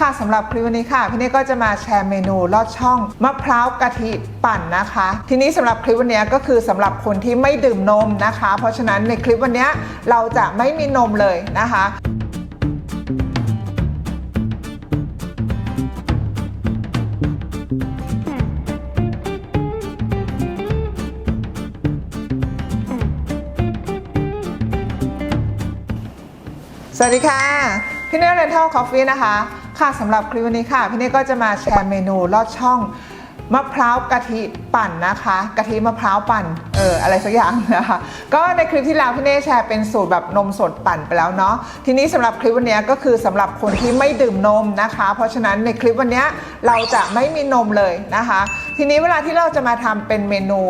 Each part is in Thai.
ค่ะสำหรับคลิปวันนี้ค่ะ พี่เน่ก็จะมาแชร์เมนูลอดช่องมะพร้าวกะทิปั่นนะคะ ทีนี้สำหรับคลิปวันนี้ก็คือสำหรับคนที่ไม่ดื่มนมนะคะ เพราะฉะนั้นในคลิปวันนี้เราจะไม่มีนมเลยนะคะสวัสดีค่ะ พี่เน่เรนทัลคอฟฟี่นะคะ ค่ะสำหรับคลิปวันนี้ค่ะ พี่เน่ก็จะมาแชร์เมนูลอดช่องมะพร้าวกะทิปั่นนะคะกะทิมะพร้าวปั่นเอออะไรสักอย่างนะคะก็ในคลิปที่แล้วพี่เน่แชร์เป็นสูตรแบบนมสดปั่นไปแล้วเนาะทีนี้สำหรับคลิปวันนี้ก็คือสำหรับคนที่ไม่ดื่มนมนะคะ เพราะฉะนั้นในคลิปวันนี้เราจะไม่มีนมเลยนะคะ ทีนี้เวลาที่เราจะมาทำเป็นเมนู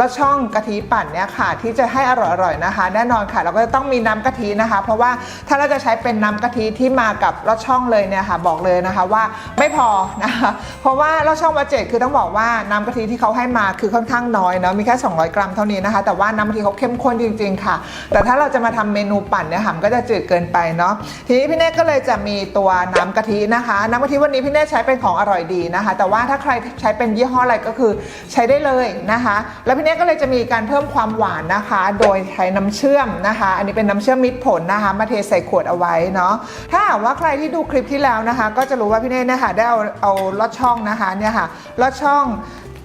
ลอดช่องกะทิปั่นเนี่ยค่ะ ที่จะให้อร่อยๆนะคะ แน่นอนค่ะ เราก็จะต้องมีน้ำกะทินะคะ เพราะว่าถ้าเราจะใช้เป็นน้ำกะทิที่มากับลอดช่องเลยเนี่ยค่ะบอกเลยนะคะว่าไม่พอนะคะเพราะว่าลอดช่องวัเจ็ดคือต้องบอกว่าน้ำกะทิที่เขาให้มาคือค่อนข้างน้อยเนาะมีแค่ 200 กรัมเท่านี้นะคะ แต่ว่าน้ำกะทิเขาเข้มข้นจริง ๆ ค่ะ แต่ถ้าเราจะมาทำเมนูปั่นเนี่ยค่ะก็จะจืดเกินไปเนาะทีนี้พี่เน่ก็เลยจะมีตัวน้ำกะทินะคะ น้ำกะทิวันนี้พี่เน่ใช้เป็นของอร่อยดีนะคะ แต่ว่าถ้าใครใช้เป็นยี่ห้ออะไรก็คือใช้ได้เลยนะคะ แล้วพี่เน่ก็เลยจะมีการเพิ่มความหวานนะคะ โดยใช้น้ำเชื่อมนะคะ อันนี้เป็นน้ำเชื่อมมิตรผลนะคะ มาเทใส่ขวดเอาไว้เนาะถ้าหากว่าใครที่ดูคลิปที่แล้วนะคะ ก็จะรู้ว่าพี่เน่เนี่ยค่ะได้เอาเอาลอดช่องนะคะเนี่ยค่ะลอดช่อง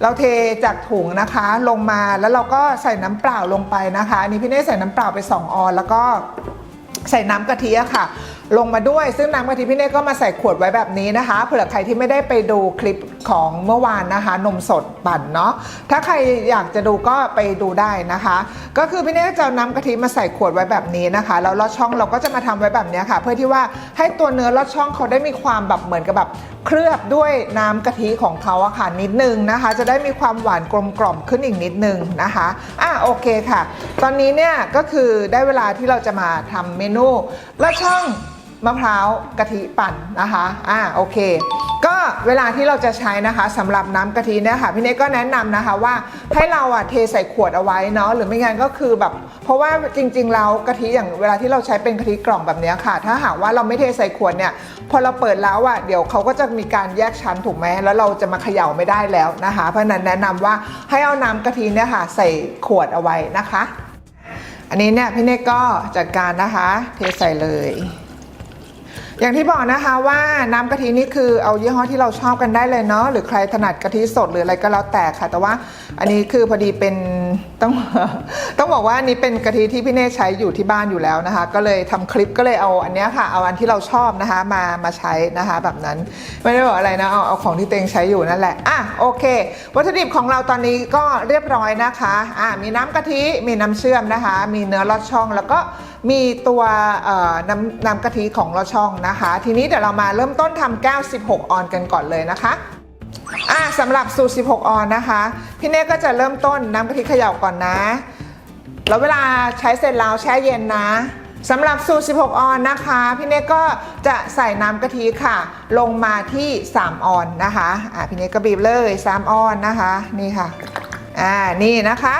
เราเทจากถุงนะคะลงมาแล้วเราก็ใส่น้ำเปล่าลงไปนะคะ อันนี้พี่เน่ใส่น้ำเปล่าไป 2 ออน แล้วก็ใส่น้ำกะทิอะค่ะ ลงมาด้วย ซึ่งน้ำกะทิพี่เน่ก็มาใส่ขวดไว้แบบนี้นะคะ เผื่อใครที่ไม่ได้ไปดูคลิปของเมื่อวานนะคะ นมสดปั่นเนาะถ้าใครอยากจะดูก็ไปดูได้นะคะ ก็คือพี่เน่จะน้ำกะทิมาใส่ขวดไว้แบบนี้นะคะแล้วลอดช่องเราก็จะมาทำไว้แบบนี้ค่ะ เพื่อที่ว่าให้ตัวเนื้อลอดช่องเขาได้มีความแบบเหมือนกับแบบเคลือบด้วยน้ำกะทิของเขาอะค่ะนิดนึงนะคะ จะได้มีความหวานกลมกล่อมขึ้นอีกนิดนึงนะคะอะโอเคค่ะ ตอนนี้เนี่ยก็คือได้เวลาที่เราจะมาทำเมนูลอดช่อง มะพร้าวกะทิปั่นนะคะอ่าโอเค ก็เวลาที่เราจะใช้นะคะสำหรับน้ำกะทิเนี่ยค่ะพี่เนก็แนะนำนะคะว่าให้เราอะเทใส่ขวดเอาไว้เนาะหรือไม่งั้นก็คือแบบ เพราะว่าจริงๆแล้วกะทิอย่างเวลาที่เราใช้เป็นกะทิกล่องแบบนี้ค่ะ ถ้าหากว่าเราไม่เทใส่ขวดเนี่ยพอเราเปิดแล้วอะเดี๋ยวเขาก็จะมีการแยกชั้นถูกไหมแล้วเราจะมาเขย่าไม่ได้แล้วนะคะ เพราะนั้นแนะนำว่าให้เอาน้ำกะทิเนี่ยค่ะใส่ขวดเอาไว้นะคะ อันนี้เนี่ยพี่เนก็จัดการนะคะ เทใส่เลย อย่างที่บอกนะคะว่าน้ำกะทินี่คือเอายี่ห้อที่เราชอบกันได้เลยเนาะหรือใครถนัดกะทิสดหรืออะไรก็แล้วแต่ค่ะ แต่ว่าอันนี้คือพอดีเป็นต้องต้องบอกว่าอันนี้เป็นกะทิที่พี่เน่ใช้อยู่ที่บ้านอยู่แล้วนะคะ ก็เลยทำคลิปก็เลยเอาอันเนี้ยค่ะ เอาอันที่เราชอบนะคะมามาใช้นะคะแบบนั้นไม่ได้บอกอะไรนะเอาเอาของที่เตงใช้อยู่นั่นแหละอะโอเค วัตถุดิบของเราตอนนี้ก็เรียบร้อยนะคะอะมีน้ำกะทิมีน้ำเชื่อมนะคะ มีเนื้อลอดช่องแล้วก็ มีตัวน้ำน้ำกะทิของลอดช่องนะคะ ทีนี้เดี๋ยวเรามาเริ่มต้นทำแก้ว 16 ออนกันก่อนเลยนะคะอะสำหรับสูตร 16 ออนนะคะ พี่เน่ก็จะเริ่มต้นน้ำกะทิเขย่าก่อนนะ แล้วเวลาใช้เสร็จแล้วแช่เย็นนะสำหรับสูตร 16 ออนนะคะ พี่เน่ก็จะใส่น้ำกะทิค่ะ ลงมาที่ 3 ออนนะคะอะพี่เน่ก็บีบเลย 3 ออนนะคะ นี่ค่ะอ่านี่นะคะ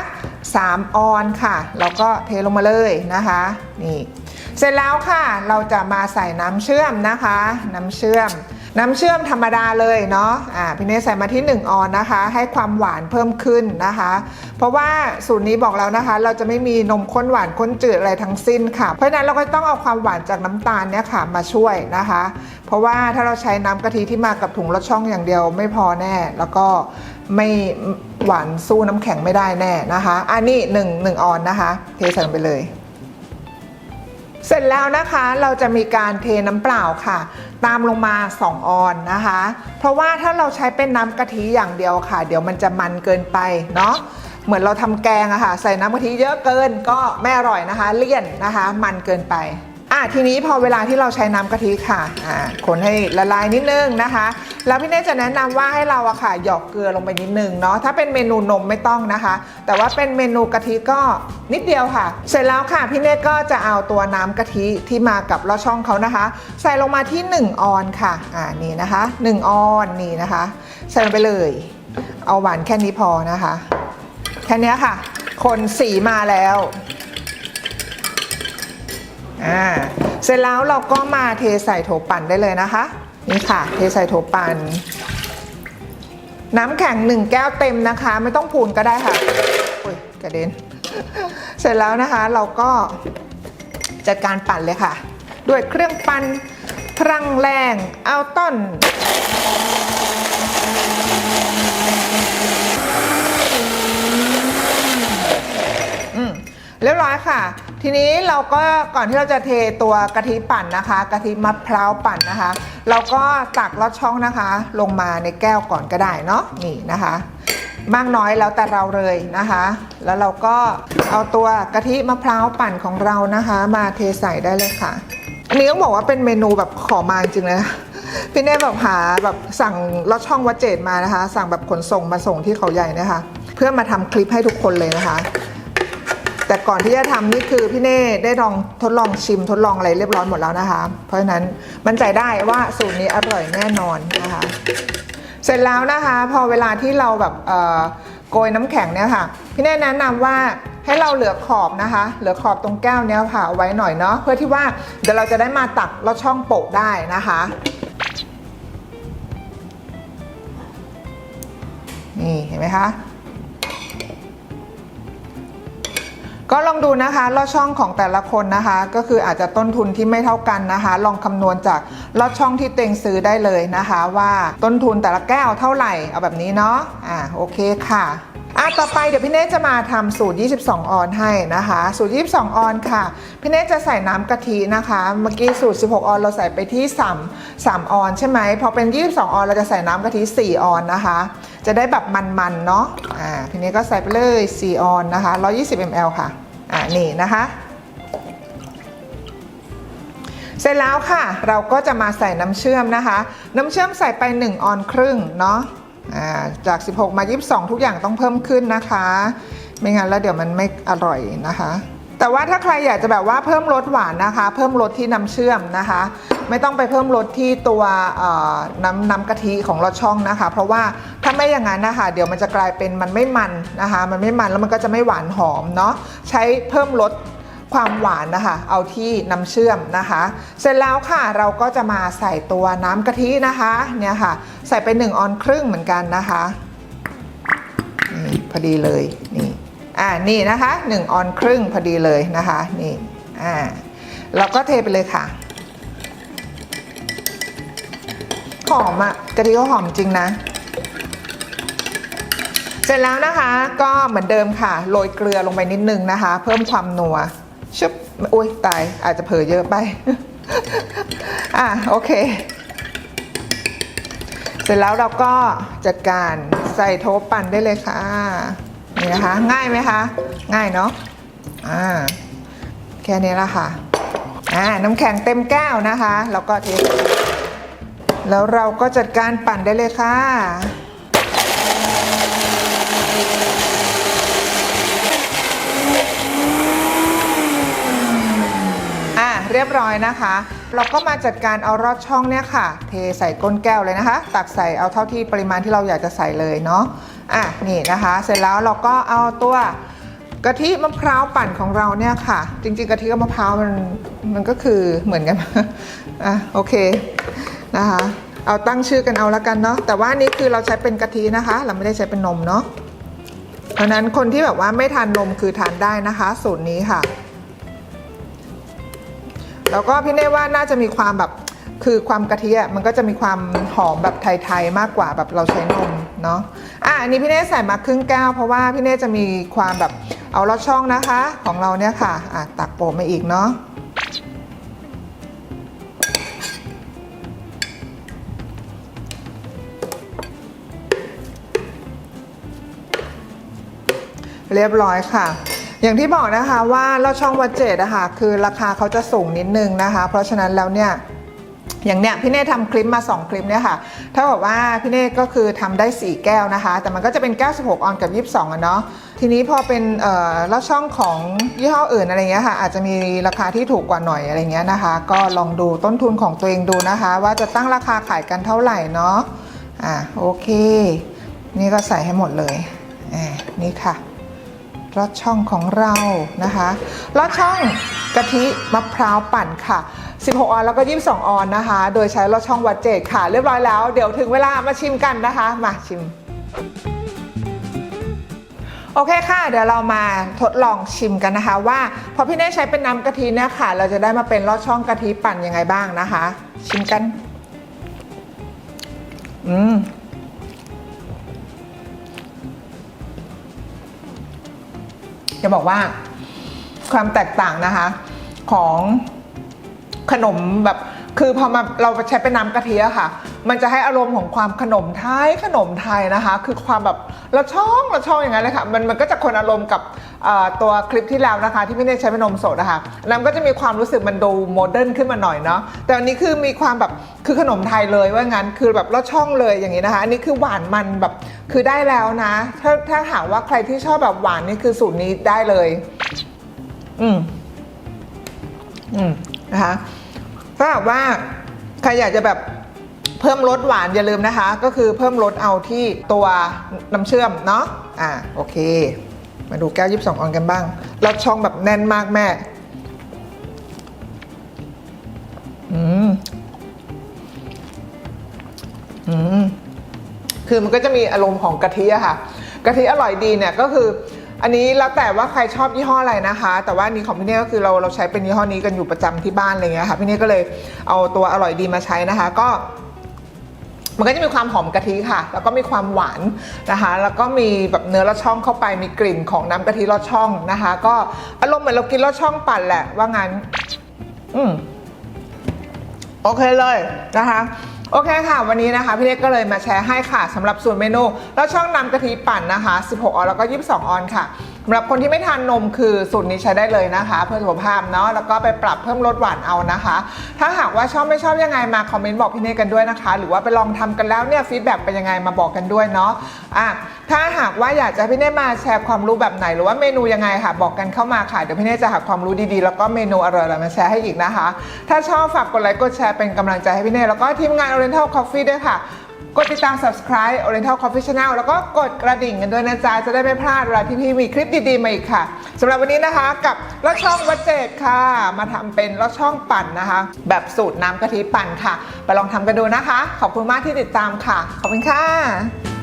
3 ออนค่ะแล้วก็เทลงมาเลยนะคะนี่เสร็จแล้วค่ะเราจะมาใส่น้ำเชื่อมนะคะ น้ำเชื่อม น้ำเชื่อมธรรมดาเลยเนาะอ่าพี่เนยใส่มาที่ 1 ออนนะคะ ให้ความหวานเพิ่มขึ้นนะคะ เพราะว่าสูตรนี้บอกแล้วนะคะ เราจะไม่มีนมข้นหวานข้นจืดอะไรทั้งสิ้นค่ะ เพราะฉะนั้นเราก็ต้องเอาความหวานจากน้ำตาลเนี่ยค่ะมาช่วยนะคะ เพราะว่าถ้าเราใช้น้ำกะทิที่มากับถุงรสช่องอย่างเดียวไม่พอแน่ แล้วก็ ไม่หวานสู้น้ำแข็งไม่ได้แน่นะคะอันนี้หนึ่งหนึ่งออนนะคะ เทใส่ลงไปเลย เสร็จแล้วนะคะเราจะมีการเทน้ำเปล่าค่ะ ตามลงมา 2 ออนนะคะ เพราะว่าถ้าเราใช้เป็นน้ำกะทิอย่างเดียวค่ะ เดี๋ยวมันจะมันเกินไปเนาะเหมือนเราทำแกงอะค่ะ ใส่น้ำกะทิเยอะเกินก็ไม่อร่อยนะคะ เลี่ยนนะคะ มันเกินไป ทีนี้พอเวลาที่เราใช้น้ำกะทิค่ะอ่าคนให้ละลายนิดนึงนะคะ แล้วพี่เน่จะแนะนำว่าให้เราอะค่ะหยอกเกลือลงไปนิดนึงเนาะถ้าเป็นเมนูนมไม่ต้องนะคะ แต่ว่าเป็นเมนูกะทิก็นิดเดียวค่ะ เสร็จแล้วค่ะพี่เน่ก็จะเอาตัวน้ำกะทิที่มากับลอดช่องเขานะคะ ใส่ลงมาที่ 1 ออนค่ะอ่านี่นะคะ 1 ออนนี่นะคะ ใส่ลงไปเลย เอาหวานแค่นี้พอนะคะ แค่นี้ค่ะ คนสีมาแล้วอ่า เสร็จแล้วเราก็มาเทใส่โถปั่นได้เลยนะคะ นี่ค่ะ เทใส่โถปั่นน้ำแข็งหนึ่งแก้วเต็มนะคะ ไม่ต้องพูนก็ได้ค่ะอุ้ยกระเด็น เสร็จแล้วนะคะเราก็จัดการปั่นเลยค่ะ ด้วยเครื่องปั่นพลังแรงเอาต้นเรียบร้อยค่ะ ทีนี้เราก็ก่อนที่เราจะเทตัวกะทิปั่นนะคะกะทิมะพร้าวปั่นนะคะ เราก็ตักลอดช่องนะคะ ลงมาในแก้วก่อนก็ได้เนาะนี่นะคะ มากน้อยแล้วแต่เราเลยนะคะ แล้วเราก็เอาตัวกะทิมะพร้าวปั่นของเรานะคะ มาเทใส่ได้เลยค่ะอันนี้ต้องบอกว่าเป็นเมนูแบบขอมาจริงเลยนะพี่เน่แบบหาแบบสั่งลอดช่องวัดเจดมานะคะ สั่งแบบขนส่งมาส่งที่เขาใหญ่นะคะ เพื่อมาทำคลิปให้ทุกคนเลยนะคะ แต่ก่อนที่จะทำนี่คือพี่เน่ได้ลองทดลองชิมทดลองอะไรเรียบร้อยหมดแล้วนะคะ เพราะฉะนั้นมั่นใจได้ว่าสูตรนี้อร่อยแน่นอนนะคะ เสร็จแล้วนะคะ พอเวลาที่เราแบบเอ่อโกยน้ำแข็งเนี่ยค่ะ พี่เน่แนะนำว่าให้เราเหลือขอบนะคะ เหลือขอบตรงแก้วเนี้ยค่ะเอาไว้หน่อยเนาะเพื่อที่ว่าเดี๋ยวเราจะได้มาตักลอดช่องโปะได้นะคะนี่เห็นไหมคะ ก็ลองดูนะคะลอดช่องของแต่ละคนนะคะ ก็คืออาจจะต้นทุนที่ไม่เท่ากันนะคะ ลองคำนวณจากลอดช่องที่เต็งซื้อได้เลยนะคะ ว่าต้นทุนแต่ละแก้วเท่าไหร่เอาแบบนี้เนาะอ่าโอเคค่ะอะต่อไปเดี๋ยวพี่เนทจะมาทำสูตร 22 ออนให้นะคะ สูตร 22 ออนค่ะ พี่เนทจะใส่น้ำกะทินะคะ เมื่อกี้สูตร 16 ออนเราใส่ไปที่ 3 3 ออนใช่ไหมพอเป็น 22 ออนเราจะใส่น้ำกะทิ 4 ออนนะคะ จะได้แบบมันๆเนาะ อ่า พี่เนทก็ใส่ไปเลย 4 ออนนะคะ 120 ml ค่ะ อ่านี่นะคะ เสร็จแล้วค่ะ เราก็จะมาใส่น้ำเชื่อมนะคะ น้ำเชื่อมใส่ไป 1 ออนครึ่งเนาะอ่าจาก 16 มา 22 ทุกอย่างต้องเพิ่มขึ้นนะคะ ไม่งั้นแล้วเดี๋ยวมันไม่อร่อยนะคะ แต่ว่าถ้าใครอยากจะแบบว่าเพิ่มรสหวานนะคะ เพิ่มรสที่น้ำเชื่อมนะคะ ไม่ต้องไปเพิ่มรสที่ตัวน้ำน้ำกะทิของลอดช่องนะคะ เพราะว่าถ้าไม่อย่างนั้นนะคะ เดี๋ยวมันจะกลายเป็นมันไม่มันนะคะ มันไม่มันแล้วมันก็จะไม่หวานหอมเนาะใช้เพิ่มรสความหวานนะคะ เอาที่น้ำเชื่อมนะคะ เสร็จแล้วค่ะเราก็จะมาใส่ตัวน้ำกะทินะคะเนี่ยค่ะ ใส่ไป1ออนครึ่งเหมือนกันนะคะนี่พอดีเลยนี่ อ่านี่นะคะ1ออนครึ่งพอดีเลยนะคะนี่อ่าเราก็เทไปเลยค่ะ หอมอะกะทิก็หอมจริงนะ เสร็จแล้วนะคะก็เหมือนเดิมค่ะ โรยเกลือลงไปนิดนึงนะคะ เพิ่มความนัวชุบอุ้ยตายอาจจะเผลอเยอะไปอะโอเค เสร็จแล้วเราก็จัดการใส่โทบปั่นได้เลยค่ะ นี่นะคะ ง่ายไหมคะ ง่ายเนาะอ่าแค่นี้ละค่ะอ่าน้ำแข็งเต็มแก้วนะคะ แล้วก็เทแล้วเราก็จัดการปั่นได้เลยค่ะอะเรียบร้อยนะคะ เราก็มาจัดการเอารอดช่องเนี่ยค่ะ เทใส่ก้นแก้วเลยนะคะ ตักใส่เอาเท่าที่ปริมาณที่เราอยากจะใส่เลยเนาะ อะนี่นะคะ เสร็จแล้วเราก็เอาตัวกะทิมะพร้าวปั่นของเราเนี่ยค่ะ จริง ๆ กะทิกับมะพร้าวมันมันก็คือเหมือนกันอะโอเคนะคะเอาตั้งชื่อกันเอาละกันเนาะแต่ว่านี่คือเราใช้เป็นกะทินะคะ เราไม่ได้ใช้เป็นนมเนาะเพราะฉะนั้นคนที่แบบว่าไม่ทานนมคือทานได้นะคะ สูตรนี้ค่ะ แล้วก็พี่เน่ว่าน่าจะมีความแบบ คือความกะทิอะมันก็จะมีความหอมแบบไทยๆมากกว่าแบบเราใช้นมเนาะอะอันนี้พี่เน่ใส่มาครึ่งแก้วเพราะว่าพี่เน่จะมีความแบบเอาลอดช่องนะคะ ของเราเนี่ยค่ะอะตักโปะมาอีกเนาะเรียบร้อยค่ะ อย่างที่บอกนะคะว่าลอดช่องวัดเจดอะค่ะคือราคาเขาจะสูงนิดนึงนะคะ เพราะฉะนั้นแล้วเนี่ย อย่างเนี้ยพี่เน่ทำคลิปมา 2 คลิปเนี่ยค่ะถ้าบอกว่าพี่เน่ก็คือทำได้ 4 แก้วนะคะ แต่มันก็จะเป็น96ออนกับ 22อะเนาะทีนี้พอเป็นเอ่อลอดช่องของยี่ห้ออื่นอะไรเงี้ยค่ะอาจจะมีราคาที่ถูกกว่าหน่อยอะไรเงี้ยนะคะ ก็ลองดูต้นทุนของตัวเองดูนะคะ ว่าจะตั้งราคาขายกันเท่าไหร่เนาะอะโอเค นี่ก็ใส่ให้หมดเลยอ่านี่ค่ะลอดช่องของเรานะคะลอดช่องกะทิมะพร้าวปั่นค่ะ 16 ออนแล้วก็ 22 ออนนะคะ โดยใช้ลอดช่องวัดเจดค่ะ เรียบร้อยแล้ว เดี๋ยวถึงเวลามาชิมกันนะคะ มาชิม โอเคค่ะ เดี๋ยวเรามาทดลองชิมกันนะคะว่าพอพี่เน่ใช้เป็นน้ำกะทิเนี่ยค่ะ เราจะได้มาเป็นลอดช่องกะทิปั่นยังไงบ้างนะคะ ชิมกัน อืมจะบอกว่าความแตกต่างนะคะของ ขนมแบบคือพอมาเราใช้เป็นน้ำกะทิอะค่ะ มันจะให้อารมณ์ของความขนมไทยขนมไทยนะคะ คือความแบบเราช่องเราช่องอย่างนั้นเลยค่ะ มันมันก็จะคนอารมณ์กับตัวคลิปที่แล้วนะคะ ที่ไม่ได้ใช้เป็นนมสดนะคะแล้วมันก็จะมีความรู้สึกมันดูโมเดิร์นขึ้นมาหน่อยเนาะ แต่อันนี้คือมีความแบบคือขนมไทยเลยว่างั้น คือแบบลอดช่องเลยอย่างนี้นะคะ อันนี้คือหวานมันแบบคือได้แล้วนะ ถ้าถ้าหากว่าใครที่ชอบแบบหวานนี่คือสูตรนี้ได้เลย อืมอืม นะคะถ้าหากว่าใครอยากจะแบบเพิ่มรสหวานอย่าลืมนะคะ ก็คือเพิ่มรสเอาที่ตัวน้ำเชื่อมเนาะอ่าโอเค มาดูแก้ว 22 ออนกันบ้างรสช่องแบบแน่นมากแม่อืมอืมคือมันก็จะมีอารมณ์ของกะทิอะค่ะ กะทิอร่อยดีเนี่ยก็คือ อันนี้แล้วแต่ว่าใครชอบยี่ห้ออะไรนะคะ แต่ว่านี้ของพี่เน่ก็คือเราเราใช้เป็นยี่ห้อนี้กันอยู่ประจำที่บ้านอะไรเงี้ยค่ะพี่เน่ก็เลยเอาตัวอร่อยดีมาใช้นะคะ ก็มันก็จะมีความหอมกะทิค่ะ แล้วก็มีความหวานนะคะ แล้วก็มีแบบเนื้อลอดช่องเข้าไป มีกลิ่นของน้ำกะทิลอดช่องนะคะ ก็อารมณ์เหมือนเรากินลอดช่องปั่นแหละว่างั้น อืมโอเคเลยนะคะ โอเคค่ะ วันนี้นะคะพี่เล็กก็เลยมาแชร์ให้ค่ะสำหรับส่วนเมนูแล้วช่องนำกะทิปั่นนะคะ 16 ออนแล้วก็ 22 ออนค่ะ สำหรับคนที่ไม่ทานนมคือสูตรนี้ใช้ได้เลยนะคะ เพื่อสุขภาพเนาะแล้วก็ไปปรับเพิ่มรสหวานเอานะคะ ถ้าหากว่าชอบไม่ชอบยังไงมาคอมเมนต์บอกพี่เนยกันด้วยนะคะ หรือว่าไปลองทำกันแล้วเนี่ยฟีดแบ็กเป็นยังไงมาบอกกันด้วยเนาะอะถ้าหากว่าอยากจะพี่เนยมาแชร์ความรู้แบบไหน หรือว่าเมนูยังไงค่ะ บอกกันเข้ามาค่ะเดี๋ยวพี่เนยจะหาความรู้ดีๆ แล้วก็เมนูอร่อยๆมาแชร์ให้อีกนะคะ ถ้าชอบฝากกดไลค์กดแชร์เป็นกำลังใจให้พี่เนยแล้วก็ทีมงาน Oriental Coffee ด้วยค่ะ กดติดตาม subscribe Oriental Coffee Channel แล้วก็กดกระดิ่งกันด้วยนะจ๊ะ จะได้ไม่พลาดเวลาที่พี่มีคลิปดีๆมาอีกค่ะสำหรับวันนี้นะคะกับลอดช่องวัดเจดค่ะ มาทำเป็นลอดช่องปั่นนะคะ แบบสูตรน้ำกะทิปั่นค่ะ ไปลองทำกันดูนะคะ ขอบคุณมากที่ติดตามค่ะ ขอบคุณค่ะ